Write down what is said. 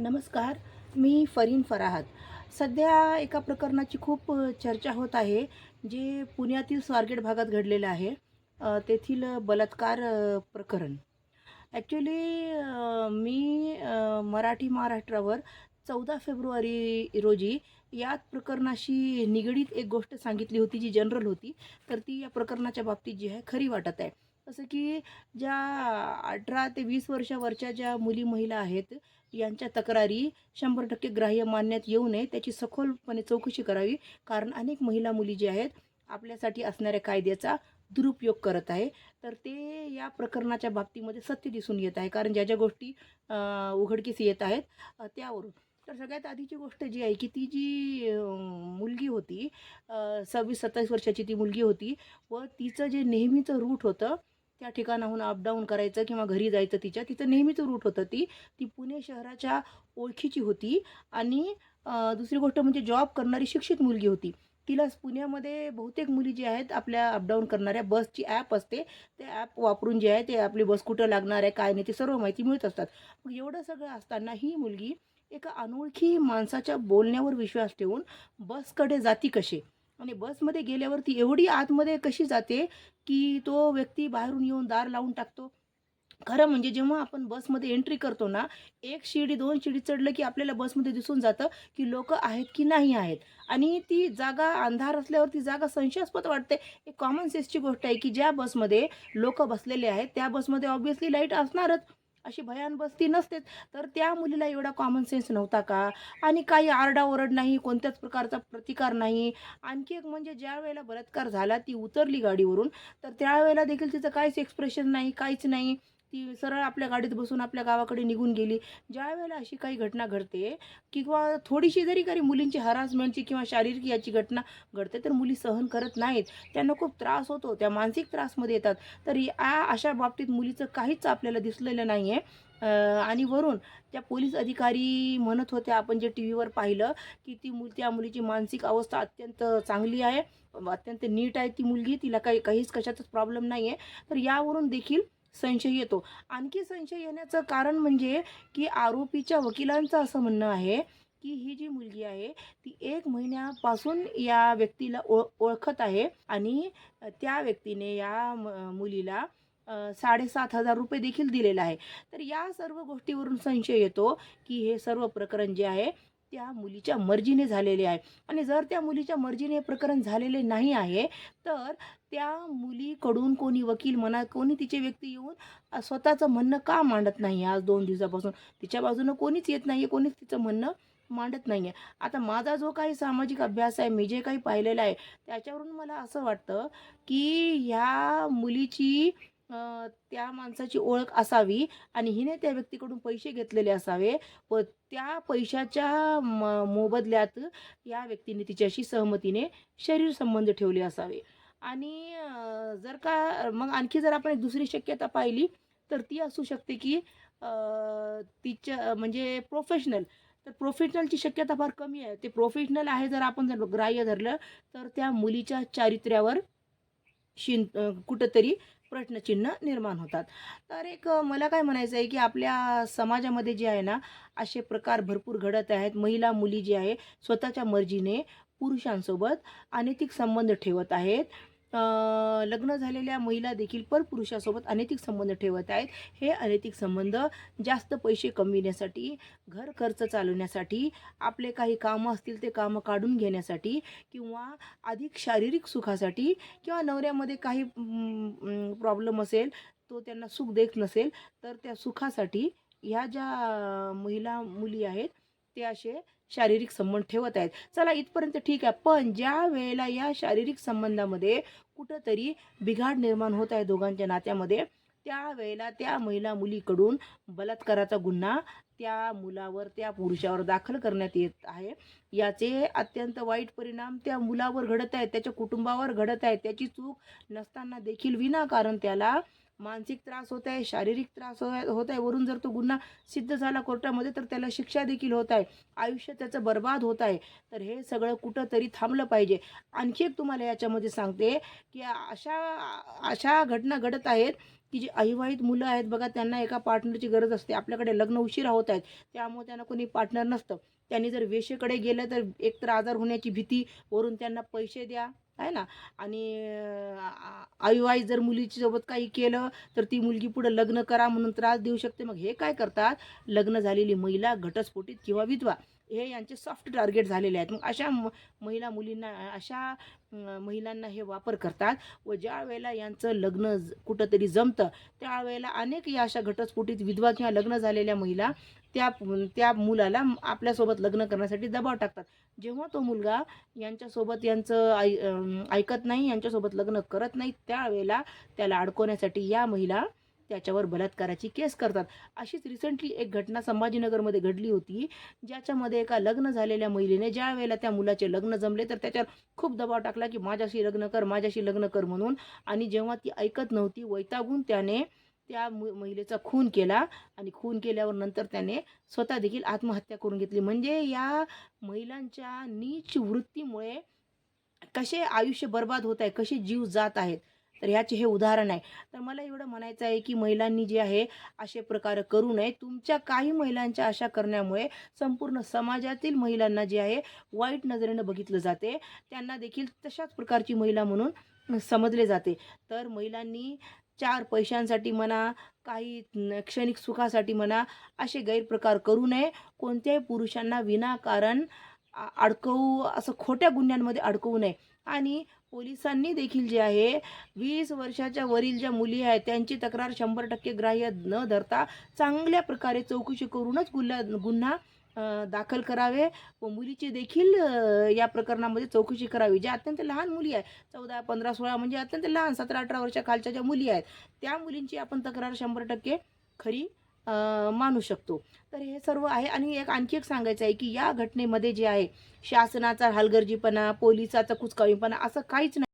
नमस्कार मी फरीन फराहत. सध्या एका प्रकरणाची खूप चर्चा होत आहे जे पुण्यातील स्वारगेट भागात घडलेलं आहे तेथील बलात्कार प्रकरण. ॲक्च्युली मी मराठी महाराष्ट्रावर चौदा फेब्रुवारी रोजी याच प्रकरणाशी निगडीत एक गोष्ट सांगितली होती जी जनरल होती तर ती या प्रकरणाच्या बाबतीत जी आहे खरी वाटत आहे. जसं की ज्या अठरा ते वीस वर्षावरच्या ज्या मुली महिला आहेत यांच्या तक्रारी शंभर टक्के ग्राह्य मानण्यात येऊ नये. त्याची सखोलपणे चौकशी करावी. कारण अनेक महिला मुली जे आहेत आपल्यासाठी असणाऱ्या कायद्याचा दुरुपयोग करत आहे. तर ते या प्रकरणाच्या बाबतीमध्ये सत्य दिसून येत आहे. कारण ज्या ज्या गोष्टी उघडकीस येत आहेत त्यावरून. तर सगळ्यात आधीची गोष्ट जी आहे की ती जी मुलगी होती सव्वीस सत्तावीस वर्षाची ती मुलगी होती व तिचं जे नेहमीचं रूट होतं त्या ठिकाणाहून अपडाऊन करायचं किंवा घरी जायचं तिच्या तिचं नेहमीचं रूट होतं ती. ती पुणे शहराच्या ओळखीची होती. आणि दुसरी गोष्ट म्हणजे जॉब करणारी शिक्षित मुलगी होती. तिला पुण्यामध्ये बहुतेक मुली जी आहेत आपल्या अपडाऊन करणाऱ्या बसची ॲप असते. ते ॲप वापरून जे आहे ते आपली बस कुठं लागणार आहे काय नाही ते सर्व माहिती मिळत असतात. मग एवढं सगळं असताना ही मुलगी एका अनोळखी माणसाच्या बोलण्यावर विश्वास ठेवून बसकडे जाती कशी? आणि बसमध्ये गेल्यावर ती एवढी आतमध्ये कशी जाते की तो व्यक्ती बाहेरून येऊन दार लावून टाकतो. खरं म्हणजे जेव्हा आपण बसमध्ये एंट्री करतो ना एक शिडी दोन शिडी चढलं की आपल्याला बसमध्ये दिसून जातं की लोक आहेत की नाही आहेत. आणि ती जागा अंधार असल्यावर ती जागा संशयास्पद वाटते. एक कॉमन सेन्सची गोष्ट आहे की ज्या बसमध्ये लोक बसलेले आहेत त्या बसमध्ये ऑब्व्हियसली लाइट असणारच. अशी भयान बसती नसतेच. तर त्या मुलीला एवढा कॉमन सेन्स नव्हता का? आणि काही आरडाओरड नाही कोणत्याच प्रकारचा प्रतिकार नाही. आणखी एक म्हणजे ज्या वेळेला बलात्कार झाला ती उतरली गाडीवरून तर त्यावेळेला देखील तिचं काहीच एक्सप्रेशन नाही काहीच नाही. ती सरळ आपल्या गाडीत बसून आपल्या गावाकडे निघून गेली. ज्या वेळेला अशी काही घटना घडते किंवा थोडीशी जरी काही मुलींची हरासमेंटची किंवा शारीरिक याची घटना घडते तर मुली सहन करत नाहीत. त्यांना खूप त्रास होतो त्या मानसिक त्रासमध्ये येतात. तर या अशा बाबतीत मुलीचं काहीच आपल्याला दिसलेलं नाही आहे आणि वरून त्या पोलीस अधिकारी म्हणत होत्या आपण जे टी व्हीवर पाहिलं की ती मुल त्या मुलीची मानसिक अवस्था अत्यंत चांगली आहे अत्यंत नीट आहे ती मुलगी तिला काही काहीच कशाचाच प्रॉब्लेम नाही आहे तर यावरून देखील संशय येतो. आणखी संशय येण्याचं कारण म्हणजे की आरोपीच्या वकिलांचं असं म्हणणं आहे की ही जी मुलगी आहे ती एक महिन्यापासून या व्यक्तीला ओळ ओळखत आहे आणि त्या व्यक्तीने या म- मुलीला साडेसात हजार रुपये देखील दिलेला आहे. तर या सर्व गोष्टीवरून संशय येतो की हे सर्व प्रकरण जे आहे त्या मुलीच्या मर्जीने झालेले आहे. आणि जर त्या मुलीच्या मर्जीने हे प्रकरण झालेले नाही आहे तर त्या मुलीकडून कोणी वकील म्हणा कोणी तिचे व्यक्ती येऊन स्वतःचं म्हणणं का मांडत नाही आज दोन दिवसापासून? तिच्या बाजूनं कोणीच येत नाही आहे कोणीच तिचं म्हणणं मांडत नाही आहे आता माझा जो काही सामाजिक अभ्यास आहे मी जे काही पाहिलेलं आहे त्याच्यावरून मला असं वाटतं की ह्या मुलीची त्या माणसाची ओळख असावी आणि हिने त्या व्यक्तीकडून पैसे घेतलेले असावे. व त्या पैशाच्या म मोबदल्यात या व्यक्तीने तिच्याशी सहमतीने शरीर संबंध ठेवले असावे. आणि जर का मग आणखी जर आपण एक दुसरी शक्यता पाहिली तर ती असू शकते की तिच्या म्हणजे प्रोफेशनल तर प्रोफेशनलची शक्यता फार कमी आहे. ते प्रोफेशनल आहे जर आपण जर ग्राह्य धरलं तर त्या मुलीच्या चारित्र्यावर शिन कुठंतरी प्रश्नचिन्ह निर्माण होतात. तर एक मला काय म्हणायचं आहे की आपल्या समाजामध्ये जे आहे ना असे प्रकार भरपूर घडत आहेत. महिला मुली जी आहे स्वतःच्या मर्जीने पुरुषांसोबत अनैतिक संबंध ठेवत आहेत. लग्न झालेल्या महिला देखील परपुरुषासोबत अनैतिक संबंध ठेवत आहेत. हे अनैतिक संबंध जास्त पैसे कमविण्यासाठी घर खर्च चालवण्यासाठी आपले काही कामं असतील ते कामं काढून घेण्यासाठी किंवा अधिक शारीरिक सुखासाठी किंवा नवऱ्यामध्ये काही प्रॉब्लेम असेल तो त्यांना सुख देत नसेल तर त्या सुखासाठी ह्या ज्या महिला मुली आहेत ते असे शारीरिक संबंध ठेवत आहेत. चला इथपर्यंत ठीक आहे. पण ज्या वेळेला या शारीरिक संबंधामध्ये कुठंतरी बिघाड निर्माण होत आहे दोघांच्या नात्यामध्ये त्यावेळेला त्या महिला मुलीकडून बलात्काराचा गुन्हा त्या मुलावर त्या पुरुषावर दाखल करण्यात येत आहे. याचे अत्यंत वाईट परिणाम त्या मुलावर घडत आहेत त्याच्या कुटुंबावर घडत आहेत. त्याची चूक नसताना देखील विनाकारण त्याला मानसिक त्रास होत आहे शारीरिक त्रास हो- होत आहे. वरून जर तो गुन्हा सिद्ध झाला कोर्टामध्ये तर त्याला शिक्षा देखील होत आहे. आयुष्य त्याचं बर्बाद होत आहे. तर हे सगळं कुठंतरी थांबलं पाहिजे. आणखी एक तुम्हाला याच्यामध्ये सांगते की अशा अशा घटना घडत आहेत की जी अविवाहित मुलं आहेत. बघा त्यांना एका पार्टनरची गरज असते. आपल्याकडे लग्न उशिरा होत आहेत. त्यामुळे त्यांना कोणी पार्टनर नसतं. त्यांनी जर वेशेकडे गेलं तर एकतर आजार होण्याची भीती. वरून त्यांना पैसे द्या. आहे ना? आणि आई अविवाहित जर मुलीची सोबत काही केलं तर ती मुलगी पुढे लग्न करा म्हणून त्रास देऊ शकते. मग हे काय करतात? लग्न झालेली महिला घटस्फोटीत किंवा विधवा हे यांचे सॉफ्ट टार्गेट झालेले आहेत. मग अशा महिला मुलींना अशा महिलांना हे वापर करतात व ज्या वेळेला यांचं लग्न ज- कुठंतरी जमतं त्यावेळेला अनेक या अशा घटस्फोटीत विधवा किंवा लग्न झालेल्या महिला त्या त्या मुलाला आपल्यासोबत लग्न करण्यासाठी दबाव टाकतात. जेव्हा तो मुलगा यांच्यासोबत यांचं ऐ ऐकत नाही यांच्यासोबत लग्न करत नाही त्यावेळेला त्याला अडकवण्यासाठी या महिला त्याच्यावर बलात्काराची केस करतात. अशीच रिसेंटली एक घटना संभाजीनगरमध्ये घडली होती ज्याच्यामध्ये एका लग्न झालेल्या महिलेने ज्या वेळेला त्या मुलाचे लग्न जमले तर त्याच्यावर खूप दबाव टाकला की माझ्याशी लग्न कर माझ्याशी लग्न कर म्हणून. आणि जेव्हा ती ऐकत नव्हती वैतागून त्याने त्या मु- महिलेचा खून केला आणि खून केल्यावर नंतर त्याने स्वतः देखील आत्महत्या करून घेतली. म्हणजे या महिलांच्या नीच वृत्तीमुळे कसे आयुष्य बर्बाद होत आहे कसे जीव जात आहेत तर ह्याचे हे उदाहरण आहे. तर मला एवढं म्हणायचं आहे की महिलांनी जे आहे असे प्रकार करू नये. तुमच्या काही महिलांच्या अशा करण्यामुळे संपूर्ण समाजातील महिलांना जे आहे वाईट नजरेनं बघितलं जाते. त्यांना देखील तशाच प्रकारची महिला म्हणून समजले जाते. तर महिलांनी चार पैशांसाठी म्हणा काही क्षणिक सुखासाठी म्हणा असे गैरप्रकार करू नये. कोणत्याही पुरुषांना विनाकारण अडकवू असं खोट्या गुन्ह्यांमध्ये अडकवू नये. आणि पोलिसांनी देखील जे आहे वीस वर्षाच्या वरील ज्या मुली आहेत त्यांची तक्रार शंभर टक्के ग्राह्य न धरता चांगल्या प्रकारे चौकशी करूनच गुन्हा गुन्हा दाखल करावे. व मुलीचे देखील या प्रकरणामध्ये चौकशी करावी. ज्या अत्यंत लहान मुली आहेत चौदा पंधरा सोळा म्हणजे अत्यंत लहान सतरा अठरा वर्षा खालच्या ज्या मुली आहेत त्या मुलींची आपण तक्रार शंभर टक्के खरी मानू शकतो. तर हे सर्व आहे आणि एक आणखी एक सांगायचं आहे की या घटनेमध्ये जे आहे शासनाचा हलगर्जीपणा पोलिसाचा कुचकावीपणा असं काहीच नाही